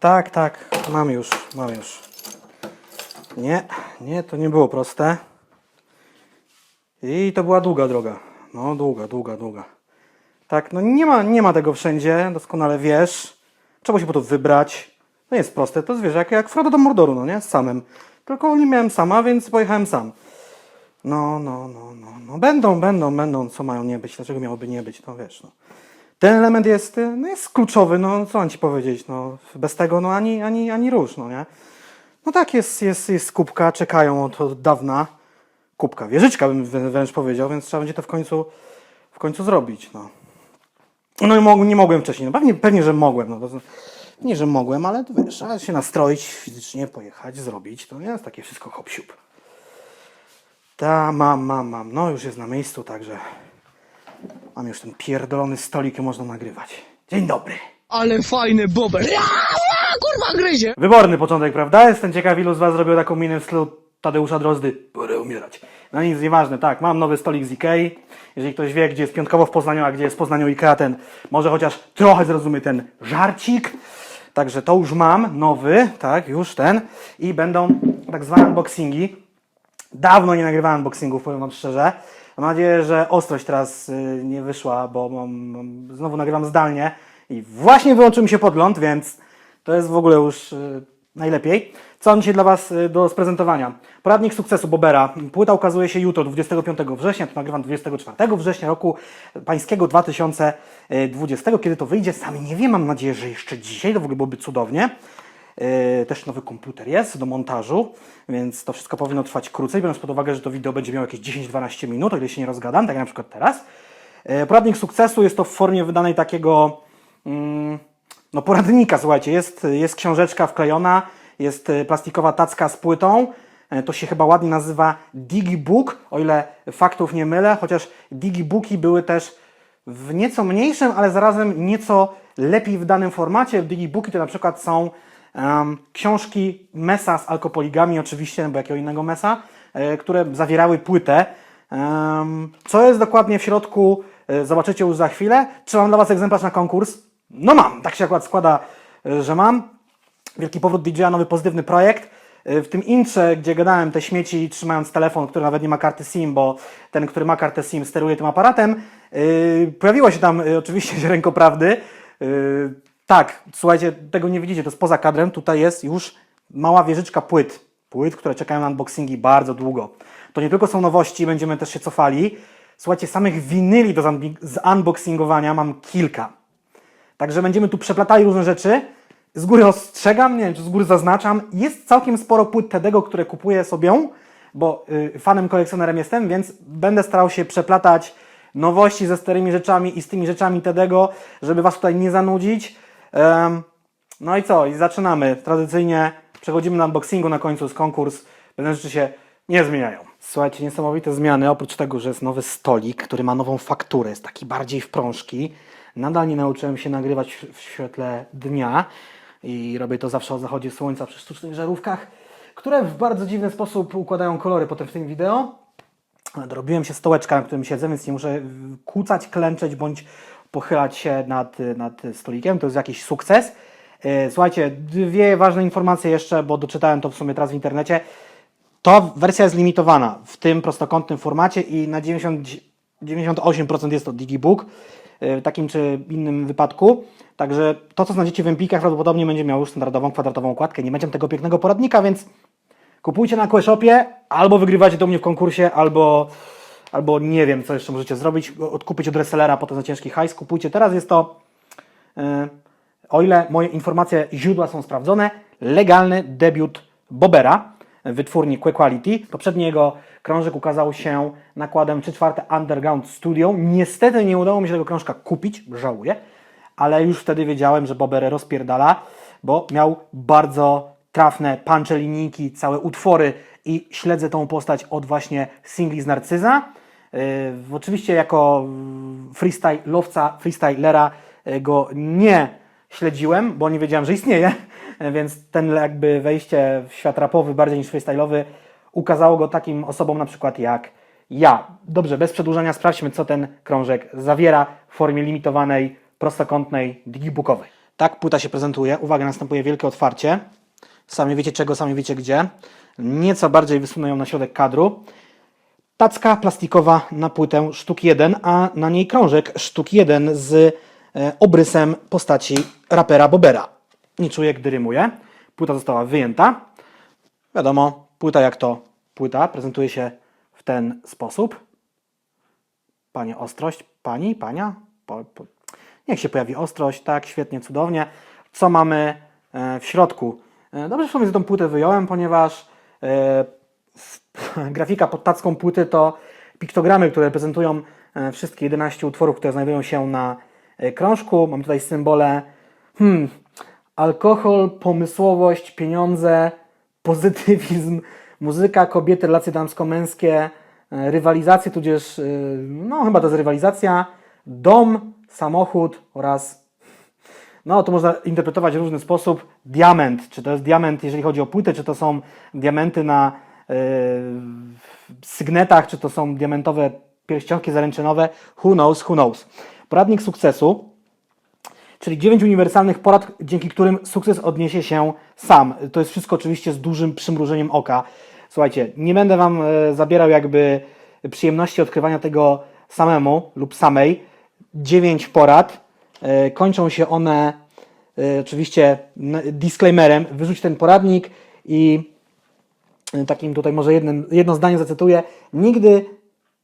Tak, tak, mam już, mam już. Nie, nie, to nie było proste. I to była długa droga. No, długa, długa, długa. Tak, no nie ma, nie ma tego wszędzie, doskonale wiesz. Trzeba się po to wybrać. No jest proste, to wiesz, jak, jak Frodo do Mordoru, no nie? Z samym. Tylko nie miałem sama, więc pojechałem sam. No, no, no, no, no. Będą, będą, będą, co mają nie być, dlaczego miałoby nie być, no wiesz, no. Ten element jest, no jest kluczowy, no co mam ci powiedzieć, no bez tego no ani, ani, ani rusz, no nie? No tak, jest, jest, jest kubka, czekają od, od dawna. Kubka, wieżyczka bym wrę- wręcz powiedział, więc trzeba będzie to w końcu, w końcu zrobić, no. No i mog, nie mogłem wcześniej, no pewnie, pewnie, że mogłem, no to, nie, że mogłem, ale wiesz, trzeba się nastroić fizycznie, pojechać, zrobić, to nie jest takie wszystko hop siup. Ta, mam, mam, mam, no już jest na miejscu, także mam już ten pierdolony stolik i można nagrywać. Dzień dobry. Ale fajny bober. Ja, ja, kurwa gryzie. Wyborny początek, prawda? Jestem ciekaw, ilu z Was zrobił taką minę w stylu Tadeusza Drozdy. Pora umierać. No nic, nieważne, tak, mam nowy stolik z Ikei. Jeżeli ktoś wie, gdzie jest piątkowo w Poznaniu, a gdzie jest w Poznaniu Ikea, ten może chociaż trochę zrozumie ten żarcik. Także to już mam, nowy, tak, już ten. I będą tak zwane unboxingi. Dawno nie nagrywałem unboxingów, powiem Wam szczerze. Mam nadzieję, że ostrość teraz y, nie wyszła, bo mam, mam, znowu nagrywam zdalnie i właśnie wyłączył mi się podgląd, więc to jest w ogóle już y, najlepiej. Co mam dzisiaj dla Was y, do sprezentowania? Poradnik sukcesu Bobera. Płyta ukazuje się jutro, 25 września, to nagrywam 24 września roku pańskiego 2020. Kiedy to wyjdzie, sam nie wiem, mam nadzieję, że jeszcze dzisiaj, to w ogóle byłoby cudownie. Yy, Też nowy komputer jest do montażu, więc to wszystko powinno trwać krócej, biorąc pod uwagę, że to wideo będzie miało jakieś 10-12 minut, o ile się nie rozgadam, tak jak na przykład teraz. Yy, Poradnik sukcesu jest to w formie wydanej takiego mm, no, poradnika, słuchajcie, jest, jest książeczka wklejona, jest y, plastikowa tacka z płytą, E, to się chyba ładnie nazywa Digibook, o ile faktów nie mylę, chociaż Digibooki były też w nieco mniejszym, ale zarazem nieco lepiej wydanym formacie. Digibooki to na przykład są książki Mesa z alkopoligami, oczywiście, bo jakiego innego Mesa, e, które zawierały płytę. Co jest dokładnie w środku, e, zobaczycie już za chwilę. Czy mam dla Was egzemplarz na konkurs? No mam, tak się akurat składa, e, że mam. Wielki powrót DJ-a, nowy pozytywny projekt. W tym intrze, gdzie gadałem te śmieci trzymając telefon, który nawet nie ma karty SIM, bo ten, który ma kartę SIM steruje tym aparatem, pojawiło się tam oczywiście źródło prawdy. Yy, tak, słuchajcie, tego nie widzicie, to jest poza kadrem, tutaj jest już mała wieżyczka płyt. Płyt, które czekają na unboxingi bardzo długo. To nie tylko są nowości, będziemy też się cofali. Słuchajcie, samych winyli do zunboxingowania mam kilka. Także będziemy tu przeplatali różne rzeczy. Z góry ostrzegam, nie wiem, czy z góry zaznaczam, jest całkiem sporo płyt Tedego, które kupuję sobie, bo y, fanem, kolekcjonerem jestem, więc będę starał się przeplatać nowości ze starymi rzeczami i z tymi rzeczami Tedego, żeby Was tutaj nie zanudzić. No i co? I zaczynamy. Tradycyjnie przechodzimy na unboxingu, na końcu jest konkurs. Pewne rzeczy się nie zmieniają. Słuchajcie, niesamowite zmiany. Oprócz tego, że jest nowy stolik, który ma nową fakturę, jest taki bardziej w prążki. Nadal nie nauczyłem się nagrywać w- świetle dnia i robię to zawsze o zachodzie słońca przy sztucznych żarówkach, które w bardzo dziwny sposób układają kolory potem w tym wideo. Dorobiłem się stołeczka, na którym siedzę, więc nie muszę kłócać, klęczeć bądź pochylać się nad, nad stolikiem. To jest jakiś sukces. Y, Słuchajcie, dwie ważne informacje jeszcze, bo doczytałem to w sumie teraz w internecie. To wersja jest limitowana w tym prostokątnym formacie i na 90, 98% jest to Digibook y, w takim czy innym wypadku. Także to, co znajdziecie w Empikach, prawdopodobnie będzie miało już standardową kwadratową okładkę. Nie będzie tego pięknego poradnika, więc kupujcie na Queshopie, albo wygrywacie do mnie w konkursie, albo, albo nie wiem, co jeszcze możecie zrobić. Odkupić od resellera potem za ciężki hajs. Kupujcie teraz. Jest to y, o ile moje informacje, źródła są sprawdzone, legalny debiut Bobera wytwórni Que Quality. Poprzedni jego krążek ukazał się nakładem 3 czwarte Underground Studio. Niestety nie udało mi się tego krążka kupić, żałuję, ale już wtedy wiedziałem, że Bober rozpierdala, bo miał bardzo trafne puncze linijki, całe utwory i śledzę tą postać od właśnie singli z Narcyza. Yy, oczywiście jako mm, freestylowca, freestylera yy, go nie śledziłem, bo nie wiedziałem, że istnieje, więc ten jakby wejście w świat rapowy bardziej niż freestyle'owy ukazało go takim osobom na przykład jak ja. Dobrze, bez przedłużania sprawdźmy, co ten krążek zawiera w formie limitowanej, prostokątnej, digibookowej. Tak płyta się prezentuje. Uwaga, następuje wielkie otwarcie. Sami wiecie czego, sami wiecie gdzie. Nieco bardziej wysunę ją na środek kadru. Tacka plastikowa na płytę sztuk 1, a na niej krążek sztuk 1 z e, obrysem postaci rapera Bobera. Nie czuję, gdy rymuję. Płyta została wyjęta. Wiadomo, płyta jak to płyta, prezentuje się w ten sposób. Panie Ostrość, pani, pania? Po, po. Niech się pojawi ostrość, tak, świetnie, cudownie. Co mamy e, w środku? E, Dobrze, że sobie tą płytę wyjąłem, ponieważ e, w, grafika pod tacką płyty to piktogramy, które reprezentują e, wszystkie 11 utworów, które znajdują się na krążku. Mam tutaj symbole hmm, alkohol, pomysłowość, pieniądze, pozytywizm, muzyka, kobiety, relacje damsko-męskie, rywalizacje, tudzież, no chyba to jest rywalizacja, dom, samochód oraz, no to można interpretować w różny sposób, diament, czy to jest diament, jeżeli chodzi o płytę, czy to są diamenty na e, sygnetach, czy to są diamentowe pierścionki zaręczynowe, who knows, who knows. Poradnik sukcesu, czyli dziewięć uniwersalnych porad, dzięki którym sukces odniesie się sam. To jest wszystko oczywiście z dużym przymrużeniem oka. Słuchajcie, nie będę Wam e, zabierał jakby przyjemności odkrywania tego samemu lub samej. Dziewięć porad. E, Kończą się one e, oczywiście disclaimerem. Wyrzuć ten poradnik i e, takim tutaj może jednym, jedno zdanie zacytuję. Nigdy,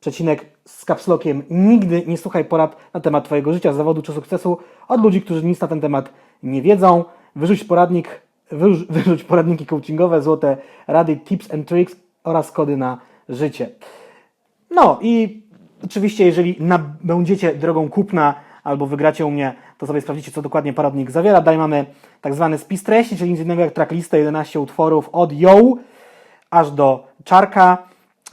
przecinek z kapslokiem, nigdy nie słuchaj porad na temat Twojego życia, zawodu czy sukcesu od ludzi, którzy nic na ten temat nie wiedzą. Wyrzuć poradnik, wyrzuć, wyrzuć poradniki coachingowe, złote rady, tips and tricks oraz kody na życie. No i oczywiście, jeżeli nabędziecie drogą kupna albo wygracie u mnie, to sobie sprawdzicie, co dokładnie poradnik zawiera. Dalej mamy tak zwany spis treści, czyli nic innego jak tracklistę 11 utworów od Yo aż do Czarka.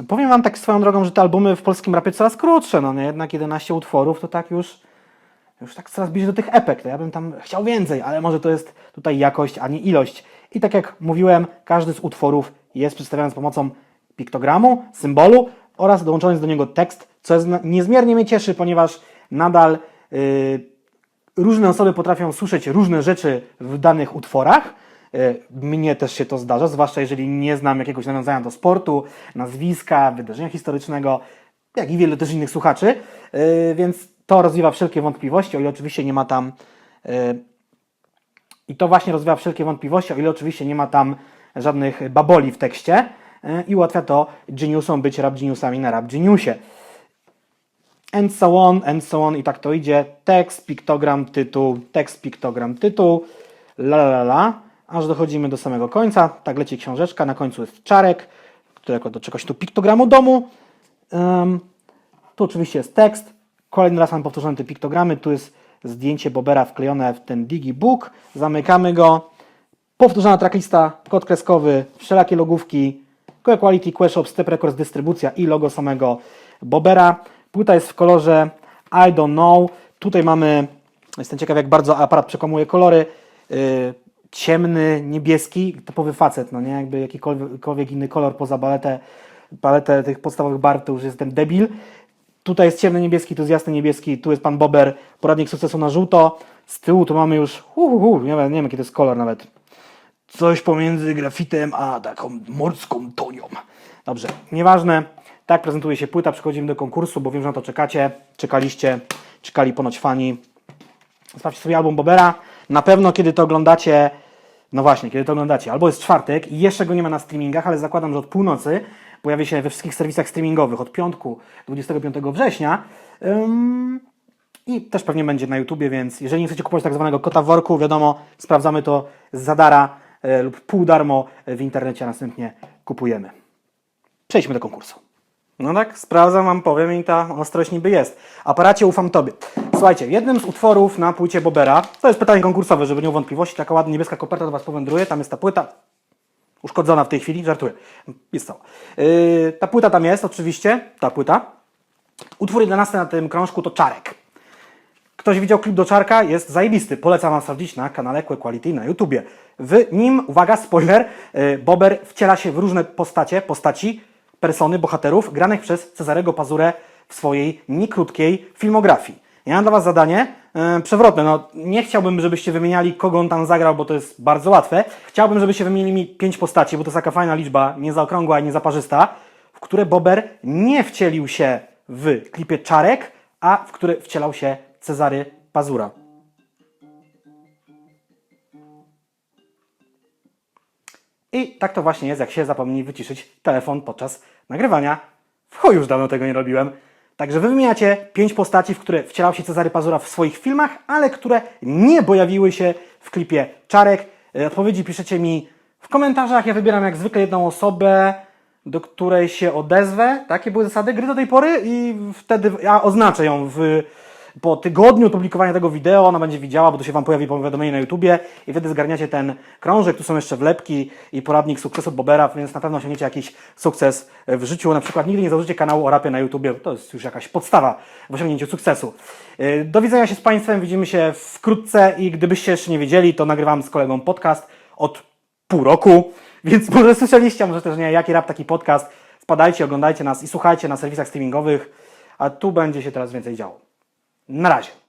Powiem Wam tak swoją drogą, że te albumy w polskim rapie coraz krótsze, no nie? Jednak 11 utworów to tak już, już tak coraz bliżej do tych epek. To ja bym tam chciał więcej, ale może to jest tutaj jakość, a nie ilość. I tak jak mówiłem, każdy z utworów jest przedstawiany z pomocą piktogramu, symbolu oraz dołączony jest do niego tekst, co jest, niezmiernie mnie cieszy, ponieważ nadal różne osoby potrafią słyszeć różne rzeczy w danych utworach. E, Mnie też się to zdarza, zwłaszcza jeżeli nie znam jakiegoś nawiązania do sportu, nazwiska, wydarzenia historycznego, jak i wiele też innych słuchaczy. E, Więc to rozwiewa wszelkie wątpliwości, o ile oczywiście nie ma tam. I to właśnie rozwiewa wszelkie wątpliwości, o ile oczywiście nie ma tam żadnych baboli w tekście i ułatwia to geniusom być rap geniusami na rap geniusie and so on, and so on i tak to idzie. Tekst, piktogram, tytuł, tekst, piktogram, tytuł, la la la aż dochodzimy do samego końca. Tak leci książeczka, na końcu jest czarek, którego do czegoś tu piktogramu domu. Em, tu oczywiście jest tekst. Kolejny raz mam powtórzone te piktogramy. Tu jest zdjęcie Bobera wklejone w ten digibook. Zamykamy go. Powtórzona tracklista, kod kreskowy, wszelakie logówki, Quality, Quest Shop, Step Records, dystrybucja i logo samego Bobera. Płyta jest w kolorze I don't know. Tutaj mamy, jestem ciekaw jak bardzo aparat przekomuje kolory. Yy, ciemny, niebieski, typowy facet, no nie? Jakby jakikolwiek inny kolor poza paletę, paletę tych podstawowych barw, to już jestem debil. Tutaj jest ciemny niebieski, tu jest jasny niebieski, tu jest pan Bober, poradnik sukcesu na żółto. Z tyłu tu mamy już, hu, hu, hu, nie, wiem, nie wiem jaki to jest kolor nawet. Coś pomiędzy grafitem a taką morską tonią. Dobrze, nieważne. Tak prezentuje się płyta, przechodzimy do konkursu, bo wiem, że na to czekacie. Czekaliście, czekali ponoć fani. Sprawdźcie sobie album Bobera. Na pewno, kiedy to oglądacie, no właśnie, kiedy to oglądacie, albo jest czwartek i jeszcze go nie ma na streamingach, ale zakładam, że od północy pojawi się we wszystkich serwisach streamingowych od piątku 25 września. Ym, I też pewnie będzie na YouTubie, więc jeżeli nie chcecie kupować tak zwanego kota w worku, wiadomo, sprawdzamy to za dara e, lub pół darmo w internecie, a następnie kupujemy. Przejdźmy do konkursu. No tak, sprawdzam wam, powiem i ta ostrość niby jest. Aparacie ufam tobie. Słuchajcie, jednym z utworów na płycie Bobera, to jest pytanie konkursowe, żeby nie było wątpliwości, taka ładna niebieska koperta do was powędruje, tam jest ta płyta, uszkodzona w tej chwili, żartuję, jest cała. Yy, ta płyta tam jest, oczywiście, ta płyta. Utwór 11 na tym krążku to Czarek. Ktoś widział klip do Czarka? Jest zajebisty. Polecam Wam sprawdzić na kanale Que Quality na YouTubie. W nim, uwaga, spoiler, y, Bober wciela się w różne postacie, postaci, persony, bohaterów granych przez Cezarego Pazurę w swojej niekrótkiej filmografii. Ja mam dla Was zadanie, e, przewrotne. No, nie chciałbym, żebyście wymieniali, kogo on tam zagrał, bo to jest bardzo łatwe. Chciałbym, żebyście wymienili mi pięć postaci, bo to jest taka fajna liczba, nie zaokrągła i nie zaparzysta, w które Bober nie wcielił się w klipie Czarek, a w które wcielał się Cezary Pazura. I tak to właśnie jest, jak się zapomni wyciszyć telefon podczas nagrywania. W chuj już dawno tego nie robiłem. Także wy wymieniacie pięć postaci, w które wcielał się Cezary Pazura w swoich filmach, ale które nie pojawiły się w klipie Czarek. E, Odpowiedzi piszecie mi w komentarzach. Ja wybieram jak zwykle jedną osobę, do której się odezwę. Takie były zasady gry do tej pory i wtedy ja oznaczę ją w po tygodniu publikowania tego wideo ona będzie widziała, bo to się Wam pojawi powiadomienie na YouTubie i wtedy zgarniacie ten krążek, tu są jeszcze wlepki i poradnik sukcesu Bobera, więc na pewno osiągniecie jakiś sukces w życiu. Na przykład nigdy nie założycie kanału o rapie na YouTubie, to jest już jakaś podstawa w osiągnięciu sukcesu. Yy, Do widzenia się z Państwem, widzimy się wkrótce i gdybyście jeszcze nie wiedzieli, to nagrywam z kolegą podcast od pół roku, więc może słyszeliście, może też nie, jaki rap, taki podcast. Wpadajcie, oglądajcie nas i słuchajcie na serwisach streamingowych, a tu będzie się teraz więcej działo. Na razie.